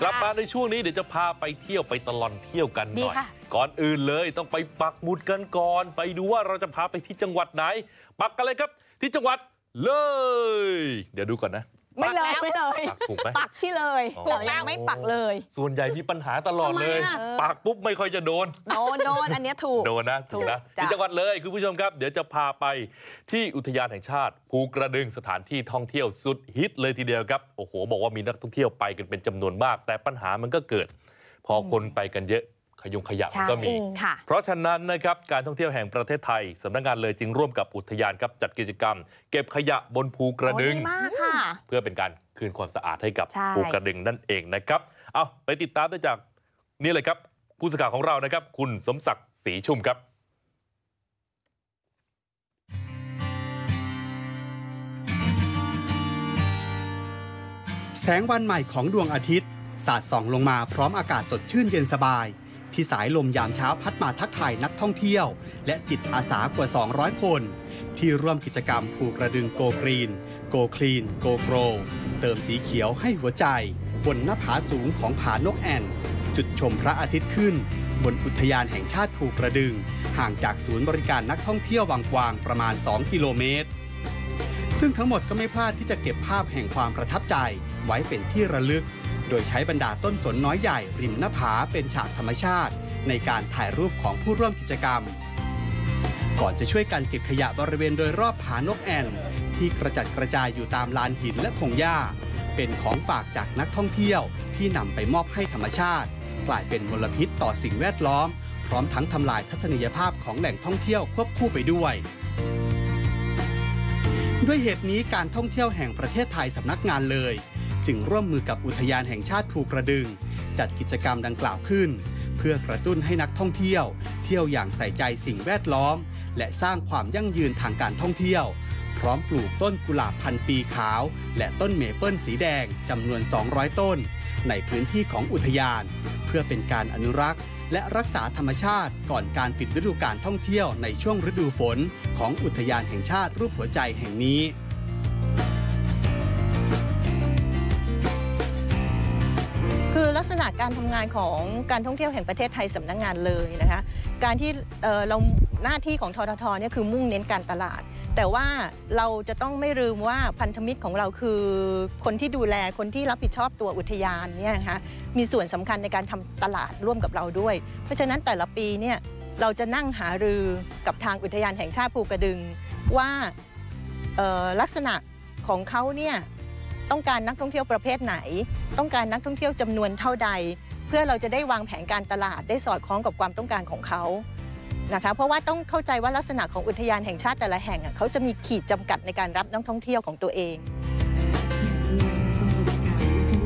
กลับมาในช่วงนี้เดี๋ยวจะพาไปเที่ยวไปตลอดเที่ยวกันหดีน่อยค่ะก่อนอื่นเลยต้องไปปักหมุดกันก่อน ไปดูว่าเราจะพาไปที่จังหวัดไหน ปักกันเลยครับที่จังหวัดเลย เดี๋ยวดูก่อนนะ ไม่เลยไม่เลยปักถูกไหม ปักที่เลยอ๋อ เรายังไม่ปักเลยส่วนใหญ่มีปัญหาตลอดเลย ทำไมอะปักปุ๊บไม่ค่อยจะโดนโดนโดนอันเนี้ยถูก โดนนะถูกนะถูกจ้ะ ที่จังหวัดเลยคุณผู้ชมครับ เดี๋ยวจะพาไปที่อุทยานแห่งชาติ ภูกระดึงสถานที่ท่องเที่ยวสุดฮิตเลยทีเดียวครับ โอ้โห บอกว่ามีนักท่องเที่ยวไปกันเป็นจำนวนมาก แต่ปัญหามันก็เกิด พอคนไปกันเยอะข ยงขยะมันก็มีค่ะเพราะฉะนั้นนะครับการท่องเที่ยวแห่งประเทศไทยสำนักงานเลยจึงร่วมกับอุทยานครับจัดกิจกรรม เก็บขยะบนภูกระดึงโอ้ดีมากค่ะเพื่อเป็นการคืนความสะอาดให้กับใช่ภูกระดึงนั่นเองนะครับเอาไปติดตามได้จากนี่เลยครับผู้สื่อข่าวของเรานะครับ คุณสมศักดิ์ศรีชุ่มครับแสงวันใหม่ของดวงอาทิตย์ สาดส่องลงมาพร้อมอากาศสดชื่นเย็นสบาย ที่สายลมยามเช้าพัดมาทักทายนักท่องเที่ยว และจิตอาสากว่า 200 คน ที่ร่วมกิจกรรมผูกกระดึงโกกรีน โกคลีน โกโกรเติมสีเขียวให้หัวใจ บนหน้าผาสูงของผานกแอ่น จุดชมพระอาทิตย์ขึ้น บนอุทยานแห่งชาติภูกระดึง ห่างจากศูนย์บริการนักท่องเที่ยววังกวางประมาณ 2 กิโลเมตรซึ่งทั้งหมดก็ไม่พลาดที่จะเก็บภาพแห่งความประทับใจไว้เป็นที่ระลึก โดยใช้บรรดาต้นสนน้อยใหญ่ริมหน้าผาเป็นฉากธรรมชาติ ในการถ่ายรูปของผู้ร่วมกิจกรรม ก่อนจะช่วยกันเก็บขยะบริเวณโดยรอบผานกแอ่นที่กระจัดกระจายอยู่ตามลานหินและพงหญ้า เป็นของฝากจากนักท่องเที่ยวที่นำไปมอบให้ธรรมชาติ กลายเป็นมลพิษต่อสิ่งแวดล้อม พร้อมทั้งทำลายทัศนียภาพของแหล่งท่องเที่ยวควบคู่ไปด้วยด้วยเหตุนี้การท่องเที่ยวแห่งประเทศไทยสำนักงานเลย จึงร่วมมือกับอุทยานแห่งชาติภูกระดึง จัดกิจกรรมดังกล่าวขึ้น เพื่อกระตุ้นให้นักท่องเที่ยว เที่ยวอย่างใส่ใจสิ่งแวดล้อม และสร้างความยั่งยืนทางการท่องเที่ยว พร้อมปลูกต้นกุหลาบพันปีขาว และต้นเมเปิลสีแดงจำนวน 200 ต้น ในพื้นที่ของอุทยาน เพื่อเป็นการอนุรักษ์และรักษาธรรมชาติก่อนการปิดฤดูการท่องเที่ยวในช่วงฤดูฝน ของอุทยานแห่งชาติรูปหัวใจแห่งนี้ ลักษณะการทำงานของการท่องเที่ยวแห่งประเทศไทยสำนักงานเลยนะคะการที่เราหน้าที่ของทททเนี่ยคือมุ่งเน้นการตลาด แต่ว่าเราจะต้องไม่ลืมว่าพันธมิตรของเราคือคนที่ดูแลคนที่รับผิดชอบตัวอุทยานเนี่ยนะคะมีส่วนสำคัญในการทำตลาดร่วมกับเราด้วย เพราะฉะนั้นแต่ละปีเนี่ยเราจะนั่งหารือกับทางอุทยานแห่งชาติภูกระดึงว่าลักษณะของเขาเนี่ย ต้องการนักท่องเที่ยวประเภทไหน ต้องการนักท่องเที่ยวจำนวนเท่าใด เพื่อเราจะได้วางแผนการตลาดได้สอดคล้องกับความต้องการของเขานะคะเพราะว่าต้องเข้าใจว่าลักษณะของอุทยานแห่งชาติแต่ละแห่งเขาจะมีขีดจำกัดในการรับนักท่องเที่ยวของตัวเอง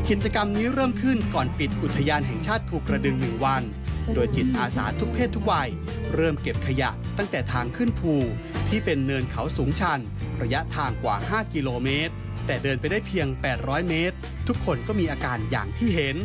กิจกรรมนี้เริ่มขึ้นก่อนปิดอุทยานแห่งชาติภูกระดึงหนึ่งวัน โดยจิตอาสาทุกเพศทุกวัย เริ่มเก็บขยะตั้งแต่ทางขึ้นภูที่เป็นเนินเขาสูงชัน ระยะทางกว่า 5 กิโลเมตร แต่เดินไปได้เพียง 800 เมตร ทุกคนก็มีอาการอย่างที่เห็น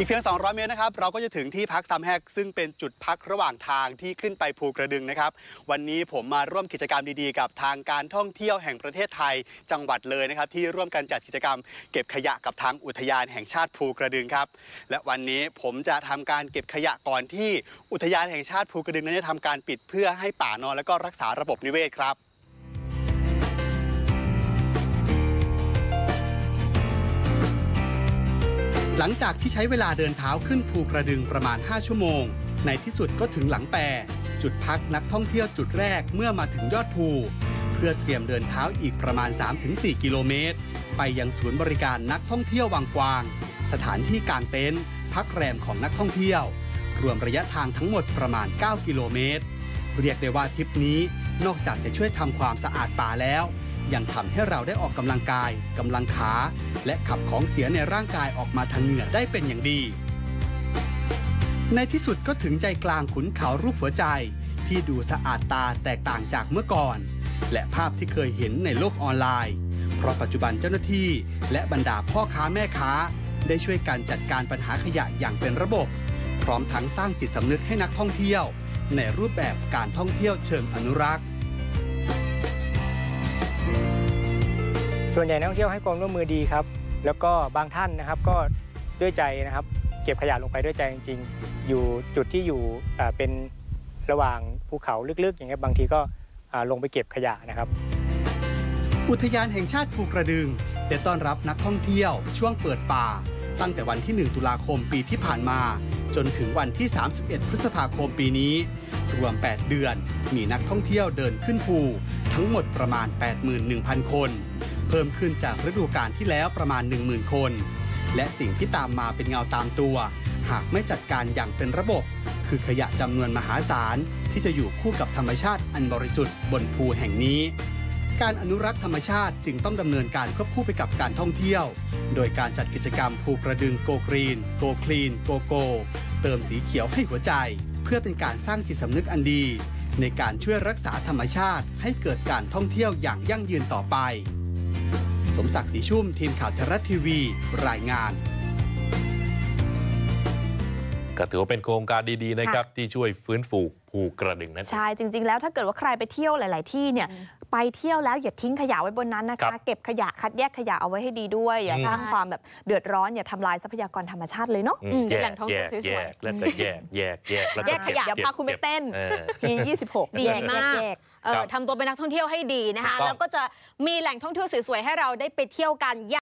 อีกเพียง 200 เมตรนะครับ เราก็จะถึงที่พักตามแหกซึ่งเป็นจุดพักระหว่างทางที่ขึ้นไปภูกระดึงนะครับ วันนี้ผมมาร่วมกิจกรรมดีๆ กับทางการท่องเที่ยวแห่งประเทศไทยจังหวัดเลยนะครับ ที่ร่วมกันจัดกิจกรรม เก็บขยะกับทางอุทยานแห่งชาติภูกระดึงครับ และวันนี้ผมจะทำการเก็บขยะก่อนที่อุทยานแห่งชาติภูกระดึงนั้นจะทำการปิดเพื่อให้ป่านอนและก็รักษาระบบนิเวศครับ หลังจากที่ใช้เวลาเดินเท้าขึ้นภูกระดึงประมาณ 5 ชั่วโมง ในที่สุดก็ถึงหลังแปรจุดพักนักท่องเที่ยวจุดแรกเมื่อมาถึงยอดภู เพื่อเตรียมเดินเท้าอีกประมาณ 3-4 กิโลเมตร ไปยังศูนย์บริการนักท่องเที่ยววังกวาง สถานที่กางเต็นท์พักแรมของนักท่องเที่ยว รวมระยะทางทั้งหมดประมาณ 9 กิโลเมตร เรียกได้ว่าทริปนี้นอกจากจะช่วยทำความสะอาดป่าแล้ว ยังทำให้เราได้ออกกำลังกายกำลังขา และขับของเสียในร่างกายออกมาทางเหงื่อได้เป็นอย่างดี ในที่สุดก็ถึงใจกลางขุนเขารูปหัวใจ ที่ดูสะอาดตาแตกต่างจากเมื่อก่อน และภาพที่เคยเห็นในโลกออนไลน์ เพราะปัจจุบันเจ้าหน้าที่ และบรรดาพ่อค้าแม่ค้า ได้ช่วยกันจัดการปัญหาขยะอย่างเป็นระบบ พร้อมทั้งสร้างจิตสำนึกให้นักท่องเที่ยว ในรูปแบบการท่องเที่ยวเชิงอนุรักษ์ ส่วนใหญ่นักท่องเที่ยวให้ความร่วมมือดีครับ แล้วก็บางท่านนะครับก็ด้วยใจนะครับ เก็บขยะลงไปด้วยใจจริง ๆ อยู่จุดที่อยู่เป็นระหว่างภูเขาลึกๆ อย่างเงี้ยบางทีก็ลงไปเก็บขยะนะครับ อุทยานแห่งชาติภูกระดึงได้ต้อนรับนักท่องเที่ยวช่วงเปิดป่า ตั้งแต่วันที่ 1 ตุลาคมปีที่ผ่านมา จนถึงวันที่ 31 พฤษภาคมปีนี้ รวม 8 เดือน มีนักท่องเที่ยวเดินขึ้นภู ทั้งหมดประมาณ 81,000 คน เพิ่มขึ้นจากฤดูกาลที่แล้วประมาณ 10,000 คน และสิ่งที่ตามมาเป็นเงาตามตัว หากไม่จัดการอย่างเป็นระบบ คือขยะจำนวนมหาศาล ที่จะอยู่คู่กับธรรมชาติอันบริสุทธิ์บนภูแห่งนี้ การอนุรักษ์ธรรมชาติจึงต้องดำเนินการควบคู่ไปกับการท่องเที่ยว โดยการจัดกิจกรรมภูกระดึงโกกรีน โกคลีน โกโก เติมสีเขียวให้หัวใจ เพื่อเป็นการสร้างจิตสำนึกอันดี ในการช่วยรักษาธรรมชาติให้เกิดการท่องเที่ยวอย่างยั่งยืนต่อไป สมศักดิ์ศรีชุ่มทีมข่าวเทรัฐทีวี รายงานก็ถือว่าเป็นโครงการดีๆนะครับที่ช่วยฟื้นฟูภูกระดึงนั่นเองใช่ จริง ๆ แล้วถ้าเกิดว่าใครไปเที่ยวหลาย ๆ ที่เนี่ยไปเที่ยวแล้วอย่าทิ้งขยะไว้บนนั้นนะครัคะบเก็บขยะคัดแยกขยะเอาไว้ให้ดีด้วย อย่าอืมสร้างความแบบเดือดร้อนอย่าทำลายทรัพยากรธรรมชาติเลยเนาะอือืมมแยเป็นแหล่กงท่องแยเที่ยวกสแยวยกแล้วก็แยกแยกแยกแล้วก็แยกขยะก็บเดี๋ยวพาคุณไปเต้นเออปี26ดีแยกมาก แยกเออครับทำตัวเป็นนักท่องเที่ยวให้ดีนะคะถูกต้องแล้วก็จะมีแหล่งท่องเที่ยวสวยๆให้เราได้ไปเที่ยวกัน